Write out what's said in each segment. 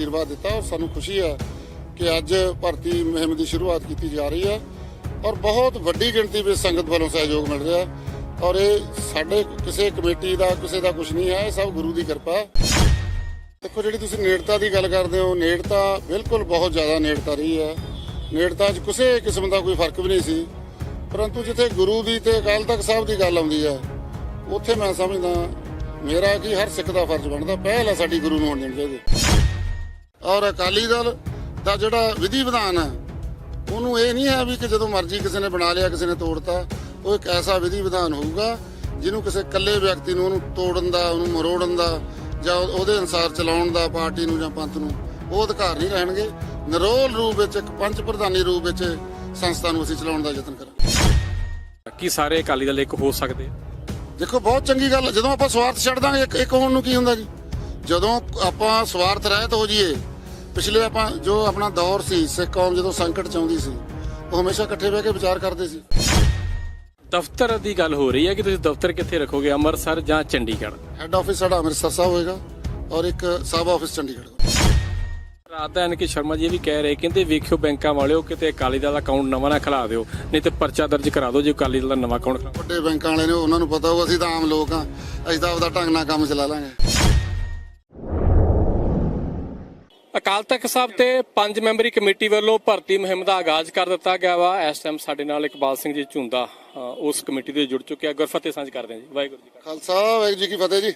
ਆਸ਼ੀਰਵਾਦ ਦਿੱਤਾ ਔਰ ਸਾਨੂੰ ਖੁਸ਼ੀ ਹੈ ਕਿ ਅੱਜ ਭਰਤੀ ਮੁਹਿੰਮ ਦੀ ਸ਼ੁਰੂਆਤ ਕੀਤੀ ਜਾ ਰਹੀ ਹੈ ਔਰ ਬਹੁਤ ਵੱਡੀ ਗਿਣਤੀ ਵਿੱਚ ਸੰਗਤ ਵੱਲੋਂ ਸਹਿਯੋਗ ਮਿਲ ਰਿਹਾ ਔਰ ਇਹ ਸਾਡੇ ਕਿਸੇ ਕਮੇਟੀ ਦਾ, ਕਿਸੇ ਦਾ ਕੁਝ ਨਹੀਂ ਹੈ, ਇਹ ਸਭ ਗੁਰੂ ਦੀ ਕਿਰਪਾ ਹੈ। ਦੇਖੋ, ਜਿਹੜੀ ਤੁਸੀਂ ਨੇੜਤਾ ਦੀ ਗੱਲ ਕਰਦੇ ਹੋ, ਨੇੜਤਾ ਬਿਲਕੁਲ ਬਹੁਤ ਜ਼ਿਆਦਾ ਨੇੜਤਾ ਰਹੀ ਹੈ। ਨੇੜਤਾ 'ਚ ਕਿਸੇ ਕਿਸਮ ਦਾ ਕੋਈ ਫ਼ਰਕ ਵੀ ਨਹੀਂ ਸੀ। ਪਰੰਤੂ ਜਿੱਥੇ ਗੁਰੂ ਦੀ ਤੇ ਅਕਾਲ ਤਖਤ ਸਾਹਿਬ ਦੀ ਗੱਲ ਆਉਂਦੀ ਹੈ, ਉੱਥੇ ਮੈਂ ਸਮਝਦਾ ਮੇਰਾ ਕੀ ਹਰ ਸਿੱਖ ਦਾ ਫਰਜ਼ ਬਣਦਾ, ਪਹਿਲ ਹੈ ਸਾਡੀ ਗੁਰੂ ਨੂੰ ਹੋਣੀ ਚਾਹੀਦੀ। ਔਰ ਅਕਾਲੀ ਦਲ ਦਾ ਜਿਹੜਾ ਵਿਧੀ ਵਿਧਾਨ ਹੈ ਉਹਨੂੰ ਇਹ ਨਹੀਂ ਹੈ ਵੀ ਕਿ ਜਦੋਂ ਮਰਜ਼ੀ ਕਿਸੇ ਨੇ ਬਣਾ ਲਿਆ ਕਿਸੇ ਨੇ ਤੋੜਤਾ ਉਹ ਇੱਕ ਐਸਾ ਵਿਧੀ ਵਿਧਾਨ ਹੋਊਗਾ ਜਿਹਨੂੰ ਕਿਸੇ ਇਕੱਲੇ ਵਿਅਕਤੀ ਨੂੰ ਉਹਨੂੰ ਤੋੜਨ ਦਾ ਉਹਨੂੰ ਮਰੋੜਨ ਦਾ ਜਾਂ ਉਹਦੇ ਅਨਸਾਰ ਚਲਾਉਣ ਦਾ ਪਾਰਟੀ ਨੂੰ ਜਾਂ ਪੰਥ ਨੂੰ ਉਹ ਅਧਿਕਾਰ ਨਹੀਂ ਰਹਿਣਗੇ ਨਿਰੋਲ ਰੂਪ ਵਿੱਚ ਇੱਕ ਪੰਚ ਪ੍ਰਧਾਨੀ ਰੂਪ ਵਿੱਚ ਸੰਸਥਾ ਨੂੰ ਅਸੀਂ ਚਲਾਉਣ ਦਾ ਯਤਨ ਕਰਾਂਗੇ ਕੀ ਸਾਰੇ ਅਕਾਲੀ ਦਲ ਇੱਕ ਹੋ ਸਕਦੇ? ਦੇਖੋ ਬਹੁਤ ਚੰਗੀ ਗੱਲ। ਜਦੋਂ ਆਪਾਂ ਸਵਾਰਥ ਛੱਡ ਦਾਂਗੇ ਇੱਕ ਇੱਕ ਹੋਣ ਨੂੰ ਕੀ ਹੁੰਦਾ ਜੀ ਜਦੋਂ ਆਪਾਂ ਸਵਾਰਥ ਰਹਿਤ ਹੋ ਜਾਈਏ ਪਿਛਲੇ ਆਪਾਂ ਜੋ ਆਪਣਾ ਦੌਰ ਸੀ ਸਿੱਖ ਕੌਮ ਜਦੋਂ ਸੰਕਟ ਚ ਆਉਂਦੀ ਸੀ ਉਹ ਹਮੇਸ਼ਾ ਇਕੱਠੇ ਬਹਿ ਕੇ ਵਿਚਾਰ ਕਰਦੇ ਸੀ। ਦਫ਼ਤਰ ਦੀ ਗੱਲ ਹੋ ਰਹੀ ਹੈ ਕਿ ਤੁਸੀਂ ਦਫ਼ਤਰ ਕਿੱਥੇ ਰੱਖੋਗੇ ਅੰਮ੍ਰਿਤਸਰ ਜਾਂ ਚੰਡੀਗੜ੍ਹ? ਹੈੱਡ ਆਫਿਸ ਸਾਡਾ ਅੰਮ੍ਰਿਤਸਰ ਸਾਹਿਬ ਹੋਏਗਾ ਔਰ ਇੱਕ ਸਬ ਆਫਿਸ ਚੰਡੀਗੜ੍ਹ। ਰਾਤ ਦਾ ਕਿ ਸ਼ਰਮਾ ਜੀ ਇਹ ਵੀ ਕਹਿ ਰਹੇ ਕਹਿੰਦੇ ਵੇਖਿਓ ਬੈਂਕਾਂ ਵਾਲਿਓ ਕਿਤੇ ਅਕਾਲੀ ਦਲ ਦਾ ਅਕਾਊਂਟ ਨਵਾਂ ਨਾ ਖਲਾ ਦਿਓ ਨਹੀਂ ਤੇ ਪਰਚਾ ਦਰਜ ਕਰਾ ਦਿਓ ਜੇ ਅਕਾਲੀ ਦਲ ਦਾ ਨਵਾਂ ਅਕਾਊਂਟ ਵੱਡੇ ਬੈਂਕਾਂ ਵਾਲੇ ਨੇ ਉਹਨਾਂ ਨੂੰ ਪਤਾ ਹੋਊ ਅਸੀਂ ਤਾਂ ਆਮ ਲੋਕ ਆ ਅਸੀਂ ਤਾਂ ਆਪਦਾ ਢੰਗ ਨਾਲ ਕੰਮ ਚਲਾ ਲਾਂਗੇ। ਅਕਾਲ ਤਖਤ ਸਾਹਿਬ ਤੇ ਪੰਜ ਮੈਂਬਰੀ ਕਮੇਟੀ ਵੱਲੋਂ ਭਰਤੀ ਮੁਹਿੰਮ ਦਾ ਆਗਾਜ਼ ਕਰ ਦਿੱਤਾ ਗਿਆ ਵਾ। ਇਸ ਟਾਈਮ ਸਾਡੇ ਨਾਲ ਇਕਬਾਲ ਸਿੰਘ ਜੀ ਝੁੰਦਾ ਉਸ ਕਮੇਟੀ ਦੇ ਜੁੜ ਚੁੱਕੇ ਆ। ਗੁਰਫਤਿਹ ਸਾਂਝ ਕਰਦੇ ਹਾਂ ਜੀ। ਵਾਹਿਗੁਰੂ ਜੀ ਖਾਲਸਾ ਵਾਹਿਗੁਰੂ ਜੀ ਕੀ ਫਤਿਹ ਜੀ।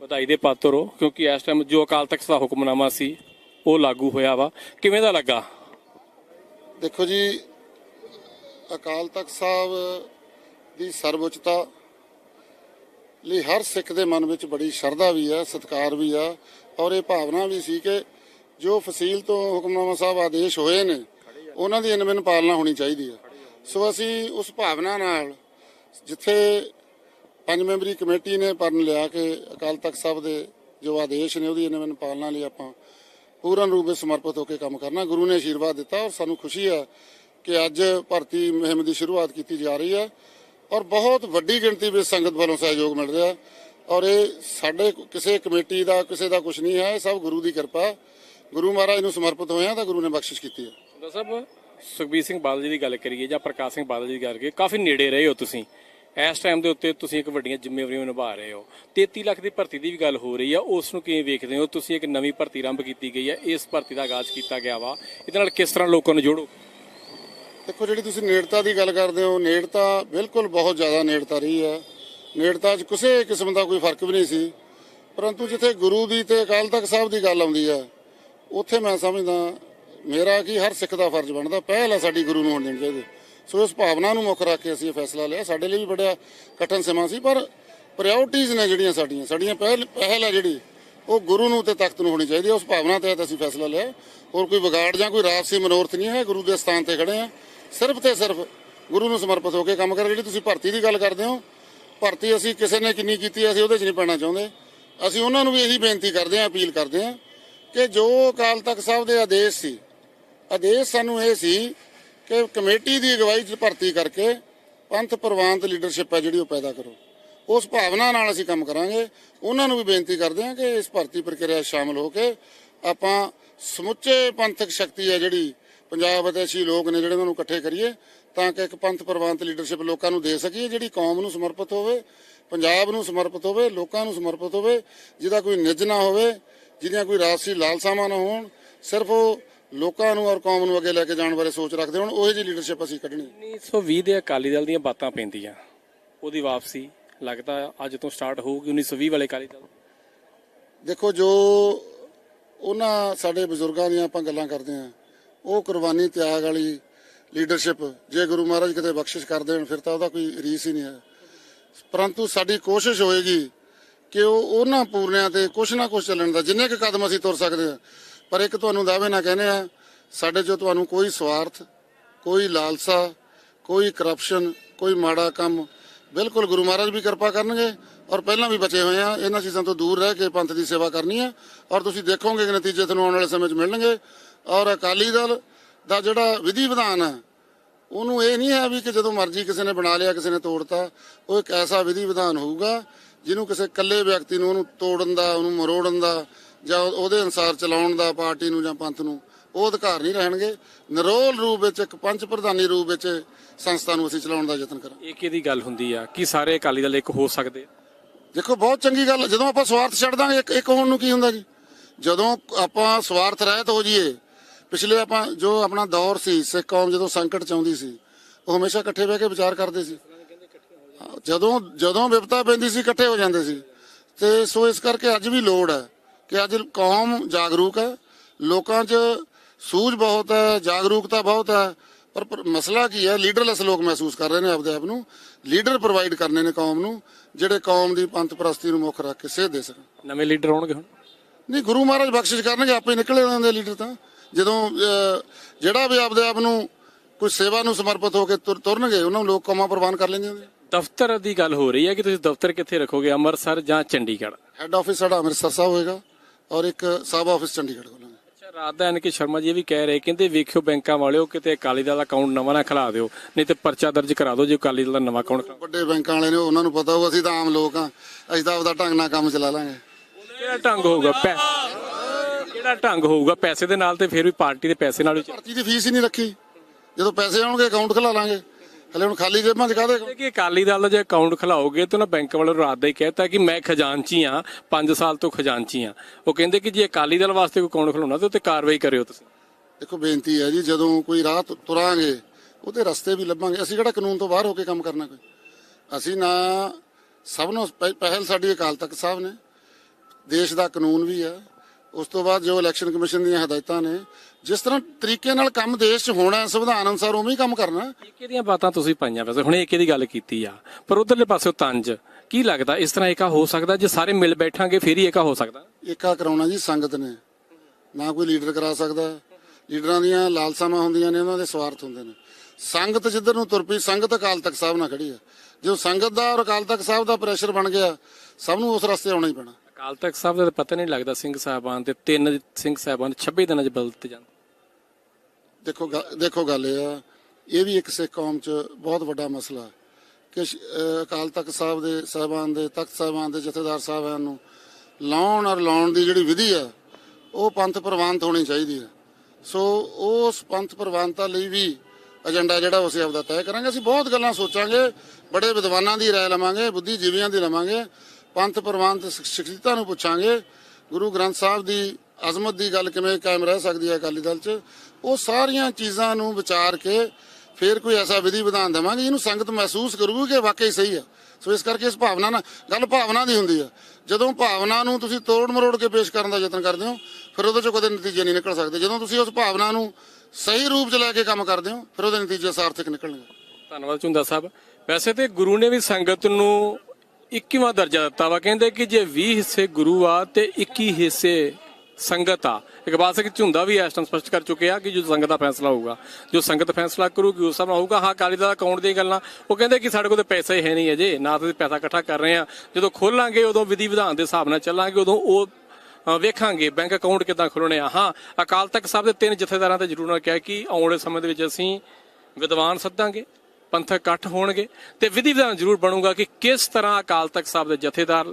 ਵਧਾਈ ਦੇ ਪਾਤਰ ਹੋ ਕਿਉਂਕਿ ਇਸ ਟਾਈਮ ਜੋ ਅਕਾਲ ਤਖਤ ਦਾ ਹੁਕਮਨਾਮਾ ਸੀ ਉਹ ਲਾਗੂ ਹੋਇਆ ਵਾ। ਕਿਵੇਂ ਦਾ ਲੱਗਾ? ਦੇਖੋ ਜੀ ਅਕਾਲ ਤਖਤ ਸਾਹਿਬ ਦੀ ਸਰਵਉੱਚਤਾ ਲਈ ਹਰ ਸਿੱਖ ਦੇ ਮਨ ਵਿੱਚ ਬੜੀ ਸ਼ਰਧਾ ਵੀ ਹੈ ਸਤਿਕਾਰ ਵੀ ਆ ਔਰ ਇਹ ਭਾਵਨਾ ਵੀ ਸੀ ਕਿ ਜੋ ਫਸੀਲ ਤੋਂ ਹੁਕਮਨਾਮਾ ਸਾਹਿਬ ਆਦੇਸ਼ ਹੋਏ ਨੇ, ਉਹਨਾਂ ਦੀ ਅਨਮਨ ਪਾਲਣਾ ਹੋਣੀ ਚਾਹੀਦੀ ਹੈ। ਸੋ ਅਸੀਂ ਉਸ ਭਾਵਨਾ ਨਾਲ ਜਿੱਥੇ ਪੰਜ ਮੈਂਬਰੀ ਕਮੇਟੀ ਨੇ ਪਰਨ ਲਿਆ ਕਿ ਅਕਾਲ ਤਖਤ ਸਾਹਿਬ ਦੇ ਜੋ ਆਦੇਸ਼ ਨੇ, ਉਹਦੀ ਅਨਮਨ ਪਾਲਣਾ ਲਈ ਆਪਾਂ ਪੂਰਨ ਰੂਪ ਵਿੱਚ ਸਮਰਪਿਤ ਹੋ ਕੇ ਕੰਮ ਕਰਨਾ, ਗੁਰੂ ਨੇ ਆਸ਼ੀਰਵਾਦ ਦਿੱਤਾ ਔਰ ਸਾਨੂੰ ਖੁਸ਼ੀ ਹੈ ਕਿ ਅੱਜ ਭਰਤੀ ਮੁਹਿੰਮ ਦੀ ਸ਼ੁਰੂਆਤ ਕੀਤੀ ਜਾ ਰਹੀ ਹੈ ਔਰ ਬਹੁਤ ਵੱਡੀ ਗਿਣਤੀ ਵਿੱਚ ਸੰਗਤ ਵੱਲੋਂ ਸਹਿਯੋਗ ਮਿਲ ਰਿਹਾ ਔਰ ਇਹ ਸਾਡੇ ਕਿਸੇ ਕਮੇਟੀ ਦਾ, ਕਿਸੇ ਦਾ ਕੁਝ ਨਹੀਂ ਹੈ, ਇਹ ਸਭ ਗੁਰੂ ਦੀ ਕਿਰਪਾ ਗੁਰੂ ਮਹਾਰਾਜ ਨੂੰ ਸਮਰਪਿਤ ਹੋਏ ਹਾਂ ਤਾਂ ਗੁਰੂ ਨੇ ਬਖਸ਼ਿਸ਼ ਕੀਤੀ ਹੈ। ਡਾਕਟਰ ਸਾਹਿਬ ਸੁਖਬੀਰ ਸਿੰਘ ਬਾਦਲ ਜੀ ਦੀ ਗੱਲ ਕਰੀਏ ਜਾਂ ਪ੍ਰਕਾਸ਼ ਸਿੰਘ ਬਾਦਲ ਜੀ ਦੀ ਗੱਲ ਕਰੀਏ ਕਾਫੀ ਨੇੜੇ ਰਹੇ ਹੋ ਤੁਸੀਂ। ਇਸ ਟਾਈਮ ਦੇ ਉੱਤੇ ਤੁਸੀਂ ਇੱਕ ਵੱਡੀਆਂ ਜ਼ਿੰਮੇਵਾਰੀਆਂ ਨਿਭਾ ਰਹੇ ਹੋ। 33 ਲੱਖ ਦੀ ਭਰਤੀ ਦੀ ਵੀ ਗੱਲ ਹੋ ਰਹੀ ਆ ਉਸ ਨੂੰ ਕਿਵੇਂ ਵੇਖਦੇ ਹੋ? ਤੁਸੀਂ ਇੱਕ ਨਵੀਂ ਭਰਤੀ ਆਰੰਭ ਕੀਤੀ ਗਈ ਹੈ ਇਸ ਭਰਤੀ ਦਾ ਆਗਾਜ਼ ਕੀਤਾ ਗਿਆ ਵਾ। ਇਹਦੇ ਨਾਲ ਕਿਸ ਤਰ੍ਹਾਂ ਲੋਕਾਂ ਨੂੰ ਜੋੜੋ? ਦੇਖੋ ਜਿਹੜੀ ਤੁਸੀਂ ਨੇੜਤਾ ਦੀ ਗੱਲ ਕਰਦੇ ਹੋ ਨੇੜਤਾ ਬਿਲਕੁਲ ਬਹੁਤ ਜ਼ਿਆਦਾ ਨੇੜਤਾ ਰਹੀ ਹੈ। ਨੇੜਤਾ 'ਚ ਕਿਸੇ ਕਿਸਮ ਦਾ ਕੋਈ ਫ਼ਰਕ ਵੀ ਨਹੀਂ ਸੀ। ਪਰੰਤੂ ਜਿੱਥੇ ਗੁਰੂ ਦੀ ਤੇ ਅਕਾਲ ਤਖਤ ਸਾਹਿਬ ਦੀ ਗੱਲ ਆਉਂਦੀ ਹੈ ਉੱਥੇ ਮੈਂ ਸਮਝਦਾ, ਮੇਰਾ ਕੀ ਹਰ ਸਿੱਖ ਦਾ ਫਰਜ਼ ਬਣਦਾ, ਪਹਿਲ ਹੈ ਸਾਡੀ ਗੁਰੂ ਨੂੰ ਹੋਣ ਦੇਣੀ ਚਾਹੀਦੀ। ਸੋ ਇਸ ਭਾਵਨਾ ਨੂੰ ਮੁੱਖ ਰੱਖ ਕੇ ਅਸੀਂ ਇਹ ਫੈਸਲਾ ਲਿਆ। ਸਾਡੇ ਲਈ ਵੀ ਬੜਾ ਕਠਨ ਸਮਾਂ ਸੀ, ਪਰ ਪ੍ਰਾਇੋਰਟੀਜ਼ ਨੇ ਜਿਹੜੀਆਂ ਸਾਡੀਆਂ ਸਾਡੀਆਂ ਪਹਿਲ ਪਹਿਲ ਹੈ ਜਿਹੜੀ, ਉਹ ਗੁਰੂ ਨੂੰ ਤੇ ਤਖਤ ਨੂੰ ਹੋਣੀ ਚਾਹੀਦੀ ਉਸ ਭਾਵਨਾ ਤਹਿਤ ਅਸੀਂ ਫੈਸਲਾ ਲਿਆ। ਹੋਰ ਕੋਈ ਵਿਗਾੜ ਜਾਂ ਕੋਈ ਰਾਜਸੀ ਮਨੋਰਥ ਨਹੀਂ ਹੈ, ਗੁਰੂ ਦੇ ਸਥਾਨ ਤੇ ਖੜੇ ਆ ਸਿਰਫ ਤੇ ਸਿਰਫ ਗੁਰੂ ਨੂੰ ਸਮਰਪਿਤ ਹੋ ਕੇ ਕੰਮ ਕਰ ਜਿਹੜੀ ਤੁਸੀਂ ਭਰਤੀ ਦੀ ਗੱਲ ਕਰਦੇ ਹੋ, ਭਰਤੀ ਅਸੀਂ ਕਿਸੇ ਨੇ ਕਿੰਨੀ ਕੀਤੀ ਅਸੀਂ ਉਹਦੇ 'ਚ ਨਹੀਂ ਪੈਣਾ ਚਾਹੁੰਦੇ। ਅਸੀਂ ਉਹਨਾਂ ਨੂੰ ਵੀ ਇਹੀ ਬੇਨਤੀ ਕਰਦੇ ਹਾਂ, ਅਪੀਲ ਕਰਦੇ ਹਾਂ ਕਿ ਜੋ ਅਕਾਲ ਤਖਤ ਸਾਹਿਬ ਦੇ ਆਦੇਸ਼ ਸੀ, ਆਦੇਸ਼ ਸਾਨੂੰ ਇਹ ਸੀ ਕਿ ਕਮੇਟੀ ਦੀ ਅਗਵਾਈ 'ਚ ਭਰਤੀ ਕਰਕੇ ਪੰਥ ਪ੍ਰਵਾਨਤ ਲੀਡਰਸ਼ਿਪ ਹੈ ਜਿਹੜੀ ਉਹ ਪੈਦਾ ਕਰੋ। ਉਸ ਭਾਵਨਾ ਨਾਲ ਅਸੀਂ ਕੰਮ ਕਰਾਂਗੇ। ਉਹਨਾਂ ਨੂੰ ਵੀ ਬੇਨਤੀ ਕਰਦੇ ਹਾਂ ਕਿ ਇਸ ਭਰਤੀ ਪ੍ਰਕਿਰਿਆ 'ਚ ਸ਼ਾਮਲ ਹੋ ਕੇ ਆਪਾਂ ਸਮੁੱਚੇ ਪੰਥਕ ਸ਼ਕਤੀ ਹੈ ਜਿਹੜੀ ਪੰਜਾਬ ਅਤੇ ਅਸੀਂ ਲੋਕ ਨੇ ਜਿਹੜੇ ਉਹਨਾਂ ਨੂੰ ਇਕੱਠੇ ਕਰੀਏ, ਤਾਂ ਕਿ ਇੱਕ ਪੰਥ ਪ੍ਰਵਾਨਤ ਲੀਡਰਸ਼ਿਪ ਲੋਕਾਂ ਨੂੰ ਦੇ ਸਕੀਏ, ਜਿਹੜੀ ਕੌਮ ਨੂੰ ਸਮਰਪਿਤ ਹੋਵੇ, ਪੰਜਾਬ ਨੂੰ ਸਮਰਪਿਤ ਹੋਵੇ, ਲੋਕਾਂ ਨੂੰ ਸਮਰਪਿਤ ਹੋਵੇ, ਜਿਹਦਾ ਕੋਈ ਨਿੱਜ ਨਾ ਹੋਵੇ ਜਿਹਦੀਆਂ ਕੋਈ ਰਾਜਸੀ ਲਾਲਸਾਵਾਂ ਨਾ ਹੋਣ ਸਿਰਫ ਉਹ ਲੋਕਾਂ ਨੂੰ ਔਰ ਕੌਮ ਨੂੰ ਅੱਗੇ ਲੈ ਕੇ ਜਾਣ ਬਾਰੇ ਸੋਚ ਰੱਖਦੇ ਹੋਣ ਉਹੋ ਜਿਹੀ ਲੀਡਰਸ਼ਿਪ ਅਸੀਂ ਕੱਢਣੀ 1920 ਦੇ ਅਕਾਲੀ ਦਲ ਦੀਆਂ ਬਾਤਾਂ ਪੈਂਦੀਆਂ। ਉਹਦੀ ਵਾਪਸੀ ਲੱਗਦਾ ਅੱਜ ਤੋਂ ਸਟਾਰਟ ਹੋਊਗੀ 1920 ਵਾਲੇ ਅਕਾਲੀ ਦਲ। ਦੇਖੋ ਜੋ ਉਹਨਾਂ ਸਾਡੇ ਬਜ਼ੁਰਗਾਂ ਦੀਆਂ ਆਪਾਂ ਗੱਲਾਂ ਕਰਦੇ ਹਾਂ ਉਹ ਕੁਰਬਾਨੀ ਤਿਆਗ ਵਾਲੀ ਲੀਡਰਸ਼ਿਪ ਜੇ ਗੁਰੂ ਮਹਾਰਾਜ ਕਿਤੇ ਬਖਸ਼ਿਸ਼ ਕਰ ਦੇਣ ਫਿਰ ਤਾਂ ਉਹਦਾ ਕੋਈ ਰੀਸ ਹੀ ਨਹੀਂ ਹੈ। ਪਰੰਤੂ ਸਾਡੀ ਕੋਸ਼ਿਸ਼ ਹੋਏਗੀ ਕਿ ਉਹ ਉਹਨਾਂ ਪੂਰਨਿਆਂ ਤੇ ਕੁਛ ਨਾ ਕੁਛ ਚੱਲਣ ਦਾ, ਜਿੰਨੇ ਕੁ ਕਦਮ ਅਸੀਂ ਤੁਰ ਸਕਦੇ ਹਾਂ, ਪਰ ਇੱਕ ਤੁਹਾਨੂੰ ਦਾਅਵੇ ਨਾਲ ਕਹਿੰਦੇ ਆ ਸਾਡੇ ਜੋ ਤੁਹਾਨੂੰ ਕੋਈ ਸਵਾਰਥ, ਕੋਈ ਲਾਲਸਾ, ਕੋਈ ਕਰਪਸ਼ਨ ਕੋਈ ਮਾੜਾ ਕੰਮ, ਬਿਲਕੁਲ ਗੁਰੂ ਮਹਾਰਾਜ ਵੀ ਕਿਰਪਾ ਕਰਨਗੇ ਔਰ ਪਹਿਲਾਂ ਵੀ ਬਚੇ ਹੋਏ ਆ ਇਹਨਾਂ ਚੀਜ਼ਾਂ ਤੋਂ ਦੂਰ ਰਹਿ ਕੇ ਪੰਥ ਦੀ ਸੇਵਾ ਕਰਨੀ ਹੈ ਔਰ ਤੁਸੀਂ ਦੇਖੋਗੇ ਕਿ ਨਤੀਜੇ ਤੁਹਾਨੂੰ ਆਉਣ ਵਾਲੇ ਸਮੇਂ 'ਚ ਮਿਲਣਗੇ ਔਰ ਅਕਾਲੀ ਦਲ ਦਾ ਜਿਹੜਾ ਵਿਧੀ ਵਿਧਾਨ ਹੈ, ਉਹਨੂੰ ਇਹ ਨਹੀਂ ਹੈ ਵੀ ਕਿ ਜਦੋਂ ਮਰਜ਼ੀ ਕਿਸੇ ਨੇ ਬਣਾ ਲਿਆ, ਕਿਸੇ ਨੇ ਤੋੜਤਾ, ਉਹ ਇੱਕ ਐਸਾ ਵਿਧੀ ਵਿਧਾਨ ਹੋਊਗਾ ਜਿਹਨੂੰ ਕਿਸੇ ਇਕੱਲੇ ਵਿਅਕਤੀ ਨੂੰ ਉਹਨੂੰ ਤੋੜਨ ਦਾ ਉਹਨੂੰ ਮਰੋੜਨ ਦਾ ਜਾਂ ਉਹਦੇ ਅਨਸਾਰ ਚਲਾਉਣ ਦਾ ਪਾਰਟੀ ਨੂੰ ਜਾਂ ਪੰਥ ਨੂੰ ਉਹ ਅਧਿਕਾਰ ਨਹੀਂ ਰਹਿਣਗੇ। ਨਿਰੋਲ ਰੂਪ ਵਿੱਚ ਇੱਕ ਪੰਚ ਪ੍ਰਧਾਨੀ ਰੂਪ ਵਿੱਚ ਸੰਸਥਾ ਨੂੰ ਅਸੀਂ ਚਲਾਉਣ ਦਾ ਯਤਨ ਕਰਾਂਗੇ। ਇਹ ਕਿਹਦੀ ਗੱਲ ਹੁੰਦੀ ਆ? ਕਿ ਸਾਰੇ ਅਕਾਲੀ ਦਲ ਇੱਕ ਹੋ ਸਕਦੇ? ਦੇਖੋ ਬਹੁਤ ਚੰਗੀ ਗੱਲ। ਜਦੋਂ ਆਪਾਂ ਸਵਾਰਥ ਛੱਡ ਦਾਂਗੇ ਇੱਕ ਇੱਕ ਹੋਣ ਨੂੰ ਕੀ ਹੁੰਦਾ ਜੀ? ਜਦੋਂ ਆਪਾਂ ਸਵਾਰਥ ਰਹਿਤ ਹੋ ਜਾਈਏ ਪਿਛਲੇ ਆਪਾਂ ਜੋ ਆਪਣਾ ਦੌਰ ਸੀ ਸਿੱਖ ਕੌਮ ਜਦੋਂ ਸੰਕਟ ਚ ਆਉਂਦੀ ਸੀ ਉਹ ਹਮੇਸ਼ਾ ਇਕੱਠੇ ਬਹਿ ਕੇ ਵਿਚਾਰ ਕਰਦੇ ਸੀ। ਜਦੋਂ ਜਦੋਂ ਵਿਪਤਾ ਪੈਂਦੀ ਸੀ ਇਕੱਠੇ ਹੋ ਜਾਂਦੇ ਸੀ। ਤੇ ਸੋ ਇਸ ਕਰਕੇ ਅੱਜ ਵੀ ਲੋੜ ਹੈ ਕਿ ਅੱਜ ਕੌਮ ਜਾਗਰੂਕ ਹੈ। ਲੋਕਾਂ 'ਚ ਸੂਝ ਬਹੁਤ ਹੈ ਜਾਗਰੂਕਤਾ ਬਹੁਤ ਹੈ। ਪਰ ਮਸਲਾ ਕੀ ਹੈ ਲੀਡਰਲੈਸ ਲੋਕ ਮਹਿਸੂਸ ਕਰ ਰਹੇ ਨੇ ਆਪਦੇ ਆਪ ਨੂੰ। ਲੀਡਰ ਪ੍ਰੋਵਾਈਡ ਕਰਨੇ ਨੇ ਕੌਮ ਨੂੰ ਜਿਹੜੇ ਕੌਮ ਦੀ ਪੰਥ ਪ੍ਰਸਤੀ ਨੂੰ ਮੁੱਖ ਰੱਖ ਕੇ ਸੇਧ ਦੇ ਸਕਣ। ਨਵੇਂ ਲੀਡਰ ਆਉਣਗੇ ਹੁਣ? ਨਹੀਂ ਗੁਰੂ ਮਹਾਰਾਜ ਬਖਸ਼ਿਸ਼ ਕਰਨਗੇ ਆਪੇ ਨਿਕਲੇ ਆਉਂਦੇ ਲੀਡਰ ਤਾਂ। ਜਦੋਂ ਜਿਹੜਾ ਵੀ ਆਪਦੇ ਆਪ ਨੂੰ ਕੋਈ ਸੇਵਾ ਨੂੰ ਸਮਰਪਿਤ ਹੋ ਕੇ ਤੁਰ- ਤੁਰਨਗੇ ਉਹਨਾਂ ਨੂੰ ਲੋਕ ਕੌਮਾਂ ਪ੍ਰਵਾਨ ਕਰ ਲੈਂਦੇ ਹੁੰਦੇ ਦਫ਼ਤਰ ਦੀ ਗੱਲ ਹੋ ਰਹੀ ਹੈ ਕਿ ਤੁਸੀਂ ਦਫ਼ਤਰ ਕਿੱਥੇ ਰੱਖੋਗੇ ਅੰਮ੍ਰਿਤਸਰ ਜਾਂ ਚੰਡੀਗੜ੍ਹ? ਹੈੱਡ ਆਫਿਸ ਸਾਡਾ ਅੰਮ੍ਰਿਤਸਰ ਸਾਹਿਬ ਹੋਏਗਾ ਔਰ ਇੱਕ ਸਬ ਆਫਿਸ ਚੰਡੀਗੜ੍ਹ ਖੋਲਾਂਗੇ ਅੱਛਾ ਰਾਤ ਦਾ ਐਨ ਕੇ ਸ਼ਰਮਾ ਜੀ ਵੀ ਕਹਿ ਰਹੇ ਕਹਿੰਦੇ ਵੇਖਿਓ ਬੈਂਕਾਂ ਵਾਲਿਓ ਕਿਤੇ ਅਕਾਲੀ ਦਲ ਦਾ ਅਕਾਊਂਟ ਨਵਾਂ ਨਾ ਖਿਲਾ ਦਿਓ ਨਹੀਂ ਤੇ ਪਰਚਾ ਦਰਜ ਕਰਾ ਦਿਓ ਜੇ ਅਕਾਲੀ ਦਲ ਦਾ ਨਵਾਂ ਅਕਾਊਂਟ ਵੱਡੇ ਬੈਂਕਾਂ ਵਾਲੇ ਨੇ ਉਹਨਾਂ ਨੂੰ ਪਤਾ ਹੋਊ ਅਸੀਂ ਤਾਂ ਆਮ ਲੋਕ ਆ ਅਸੀਂ ਤਾਂ ਆਪਦਾ ਢੰਗ ਨਾਲ ਕੰਮ ਚਲਾ ਲਾਂਗੇ। ਕਿਹੜਾ ਢੰਗ ਹੋਊਗਾ ਪੈ ਕਿਹੜਾ ਢੰਗ ਹੋਊਗਾ ਪੈਸੇ ਦੇ ਨਾਲ ਤੇ ਫਿਰ ਵੀ ਪਾਰਟੀ ਦੇ ਪੈਸੇ ਨਾਲ ਚੱਲ- ਭਰਤੀ ਦੀ ਫੀਸ ਹੀ ਨਹੀਂ ਰੱਖੀ। ਜਦੋਂ ਪੈਸੇ ਆਉਣਗੇ ਅਕਾਊਂਟ ਖੁਲਾ ਲਾਂਗੇ। ਹਲੇ ਹੁਣ ਖਾਲੀ ਜੇਬਾਂ ਚ ਕਾਹਦੇ ਕਿ ਅਕਾਲੀ ਦਲ ਦਾ ਜੇ ਅਕਾਊਂਟ ਖਿਲਾਓਗੇ ਤਾਂ ਨਾ ਬੈਂਕ ਵਾਲੇ ਨੂੰ ਰਾਤ ਦਾ ਹੀ ਕਹਿਤਾ ਕਿ ਮੈਂ ਖਜ਼ਾਨਚੀ ਆ 5 ਸਾਲ ਤੋਂ ਖਜ਼ਾਨਚੀ ਆ ਉਹ ਕਹਿੰਦੇ ਕਿ ਜੇ ਅਕਾਲੀ ਦਲ ਵਾਸਤੇ ਕੋਈ ਅਕਾਊਂਟ ਖਿਲਾਉਣਾ ਤਾਂ ਉੱਤੇ ਕਾਰਵਾਈ ਕਰਿਓ ਤੁਸੀਂ। ਦੇਖੋ ਬੇਨਤੀ ਹੈ ਜੀ ਜਦੋਂ ਕੋਈ ਰਾਹ ਤੁ- ਤੁਰਾਂਗੇ ਉਹਦੇ ਰਸਤੇ ਵੀ ਲੱਭਾਂਗੇ। ਅਸੀਂ ਕਿਹੜਾ ਕਾਨੂੰਨ ਤੋਂ ਬਾਹਰ ਹੋ ਕੇ ਕੰਮ ਕਰਨਾ ਕੋਈ? ਅਸੀਂ ਨਾ ਸਭ ਨੂੰ ਪਹਿ- ਪਹਿਲ ਸਾਡੀ ਅਕਾਲ ਤਖਤ ਸਾਹਿਬ ਨੇ। ਦੇਸ਼ ਦਾ ਕਾਨੂੰਨ ਵੀ ਹੈ। ਉਸ ਤੋਂ ਬਾਅਦ ਜੋ ਇਲੈਕਸ਼ਨ ਕਮਿਸ਼ਨ ਦੀਆਂ ਹਦਾਇਤਾਂ ਨੇ ਜਿਸ ਤਰ੍ਹਾਂ ਤਰੀਕੇ ਨਾਲ ਕੰਮ ਦੇਸ਼ 'ਚ ਹੋਣਾ ਹੈ ਸੰਵਿਧਾਨ ਅਨੁਸਾਰ ਉਵੇਂ ਹੀ ਕੰਮ ਕਰਨਾ ਹੈ। ਏਕੇ ਦੀਆਂ ਬਾਤਾਂ ਤੁਸੀਂ ਪਾਈਆਂ ਵੈਸੇ ਹੁਣ ਏਕੇ ਦੀ ਗੱਲ ਕੀਤੀ ਆ। ਪਰ ਉਧਰਲੇ ਪਾਸੇ ਤੰਜ ਕੀ ਲੱਗਦਾ ਇਸ ਤਰ੍ਹਾਂ ਏਕਾ ਹੋ ਸਕਦਾ ਜੇ ਸਾਰੇ ਮਿਲ ਬੈਠਾਂਗੇ ਫਿਰ ਹੀ ਏਕਾ ਹੋ ਸਕਦਾ? ਏਕਾ ਕਰਾਉਣਾ ਜੀ ਸੰਗਤ ਨੇ। ਨਾ ਕੋਈ ਲੀਡਰ ਕਰਾ ਸਕਦਾ। ਹੈ। ਲੀਡਰਾਂ ਦੀਆਂ ਲਾਲਸਾਵਾਂ ਹੁੰਦੀਆਂ ਨੇ ਉਹਨਾਂ ਦੇ ਸਵਾਰਥ ਹੁੰਦੇ ਨੇ। ਸੰਗਤ ਜਿੱਧਰ ਨੂੰ ਤੁਰ ਪਈ ਸੰਗਤ ਅਕਾਲ ਤਖਤ ਸਾਹਿਬ ਨਾਲ ਖੜੀ ਹੈ ਜਦੋਂ ਸੰਗਤ ਦਾ ਔਰ ਅਕਾਲ ਤਖਤ ਸਾਹਿਬ ਦਾ ਪ੍ਰੈਸ਼ਰ ਬਣ ਗਿਆ ਸਭ ਨੂੰ ਉਸ ਰਸਤੇ ਆਉਣਾ ਹੀ ਪੈਣਾ। ਅਕਾਲ ਤਖਤ ਸਾਹਿਬ ਦਾ ਤਾਂ ਪਤਾ ਨਹੀਂ ਲੱਗਦਾ ਸਿੰਘ ਸਾਹਿਬਾਨ ਤੇ ਤਿੰਨ ਸਿੰਘ ਸਾਹਿਬਾਨ 26 ਦਿਨਾਂ ਚ ਬਦਲਤੇ ਜਾਂਦੇ। ਦੇਖੋ ਗ- ਦੇਖੋ ਗੱਲ ਇਹ ਆ ਇਹ ਵੀ ਇੱਕ ਸਿੱਖ ਕੌਮ 'ਚ ਬਹੁਤ ਵੱਡਾ ਮਸਲਾ ਹੈ ਕਿ ਸ਼- ਅਹ ਅਕਾਲ ਤਖਤ ਸਾਹਿਬ ਦੇ ਸਾਹਿਬਾਨ ਦੇ ਤਖਤ ਸਾਹਿਬਾਨ ਦੇ ਜਥੇਦਾਰ ਸਾਹਿਬਾਨ ਨੂੰ ਲਾਉਣ ਔਰ ਲਾਉਣ ਦੀ ਜਿਹੜੀ ਵਿਧੀ ਆ ਉਹ ਪੰਥ ਪ੍ਰਵਾਨਤ ਹੋਣੀ ਚਾਹੀਦੀ ਹੈ ਸੋ ਉਸ ਪੰਥ ਪ੍ਰਵਾਨਤਾ ਲਈ ਵੀ ਏਜੰਡਾ ਜਿਹੜਾ ਉਹ ਅਸੀਂ ਆਪਦਾ ਤੈਅ ਕਰਾਂਗੇ ਅਸੀਂ ਬਹੁਤ ਗੱਲਾਂ ਸੋਚਾਂਗੇ ਬੜੇ ਵਿਦਵਾਨਾਂ ਦੀ رائے ਲਵਾਂਗੇ ਬੁੱਧੀਜੀਵੀਆਂ ਦੀ ਲਵਾਂਗੇ ਪੰਥ ਪ੍ਰਵਾਨਤ ਸ਼ਖਸੀਅਤਾਂ ਨੂੰ ਪੁੱਛਾਂਗੇ ਗੁਰੂ ਗ੍ਰੰਥ ਸਾਹਿਬ ਦੀ ਅਜ਼ਮਤ ਦੀ ਗੱਲ ਕਿਵੇਂ ਕਾਇਮ ਰਹਿ ਸਕਦੀ ਹੈ ਅਕਾਲੀ ਦਲ 'ਚ, ਉਹ ਸਾਰੀਆਂ ਚੀਜ਼ਾਂ ਨੂੰ ਵਿਚਾਰ ਕੇ ਫਿਰ ਕੋਈ ਐਸਾ ਵਿਧੀ ਵਿਧਾਨ ਦੇਵਾਂਗੇ ਜਿਹਨੂੰ ਸੰਗਤ ਮਹਿਸੂਸ ਕਰੂਗੀ ਕਿ ਵਾਕਈ ਸਹੀ ਹੈ। ਸੋ ਇਸ ਕਰਕੇ ਇਸ ਭਾਵਨਾ ਨਾਲ, ਗੱਲ ਭਾਵਨਾ ਦੀ ਹੁੰਦੀ ਹੈ। ਜਦੋਂ ਭਾਵਨਾ ਨੂੰ ਤੁਸੀਂ ਤੋੜ ਮਰੋੜ ਕੇ ਪੇਸ਼ ਕਰਨ ਦਾ ਯਤਨ ਕਰਦੇ ਹੋ, ਫਿਰ ਉਹਦੇ ਚੋਂ ਕਦੇ ਨਤੀਜੇ ਨਹੀਂ ਨਿਕਲ ਸਕਦੇ। ਜਦੋਂ ਤੁਸੀਂ ਉਸ ਭਾਵਨਾ ਨੂੰ ਸਹੀ ਰੂਪ 'ਚ ਲੈ ਕੇ ਕੰਮ ਕਰਦੇ ਹੋ, ਫਿਰ ਉਹਦੇ ਨਤੀਜੇ ਸਾਰਥਕ ਨਿਕਲਣਗੇ। ਧੰਨਵਾਦ ਝੁੰਦਾ ਸਾਹਿਬ। ਵੈਸੇ ਤੇ ਗੁਰੂ ਨੇ ਵੀ ਸੰਗਤ ਨੂੰ 21ਵਾਂ ਦਰਜਾ ਦਿੱਤਾ ਵਾ। ਕਹਿੰਦੇ ਕਿ ਜੇ 20 ਹਿੱਸੇ ਗੁਰੂ ਆ ਤੇ 21 ਹਿੱਸੇ ਸੰਗਤ ਆ। ਇਕਬਾਲ ਸਿੰਘ ਝੁੰਦਾ ਵੀ ਇਸ ਟਾਈਮ ਸਪਸ਼ਟ ਕਰ ਚੁੱਕੇ ਆ ਕਿ ਜੋ ਸੰਗਤ ਦਾ ਫੈਸਲਾ ਹੋਊਗਾ, ਜੋ ਸੰਗਤ ਫੈਸਲਾ ਕਰੂਗੀ, ਉਸ ਹਿਸਾਬ ਨਾਲ ਹੋਊਗਾ। ਹਾਂ, ਅਕਾਲੀ ਦਲ ਅਕਾਊਂਟ ਦੀਆਂ ਗੱਲਾਂ? ਉਹ ਕਹਿੰਦੇ ਕਿ ਸਾਡੇ ਕੋਲ ਤੇ ਪੈਸਾ ਹੀ ਹੈ ਨਹੀਂ ਅਜੇ, ਨਾ ਤਾਂ ਅਸੀਂ ਪੈਸਾ ਇਕੱਠਾ ਕਰ ਰਹੇ ਆ ਜਦੋਂ ਖੋਲਾਂਗੇ, ਉਦੋਂ ਵਿਧੀ ਵਿਧਾਨ ਦੇ ਹਿਸਾਬ ਨਾਲ ਚੱਲਾਂਗੇ, ਉਦੋਂ ਉਹ ਵੇਖਾਂਗੇ ਬੈਂਕ ਅਕਾਊਂਟ ਕਿੱਦਾਂ ਖੋਲਣੇ ਆ। ਹਾਂ, ਅਕਾਲ ਤਖਤ ਸਾਹਿਬ ਦੇ ਤਿੰਨ ਜਥੇਦਾਰਾਂ ਤੇ ਜ਼ਰੂਰ ਨਾਲ ਕਿਹਾ ਕਿ ਆਉਣ ਵਾਲੇ ਸਮੇਂ ਦੇ ਵਿੱਚ ਅਸੀਂ ਵਿਦਵਾਨ ਸੱਦਾਂਗੇ, ਪੰਥਕ ਇਕੱਠ ਹੋਣਗੇ ਤੇ ਵਿਧੀ ਵਿਧਾਨ ਜ਼ਰੂਰ ਬਣੂਗਾ ਕਿ ਕਿਸ ਤਰ੍ਹਾਂ ਅਕਾਲ ਤਖਤ ਸਾਹਿਬ ਦੇ ਜਥੇਦਾਰ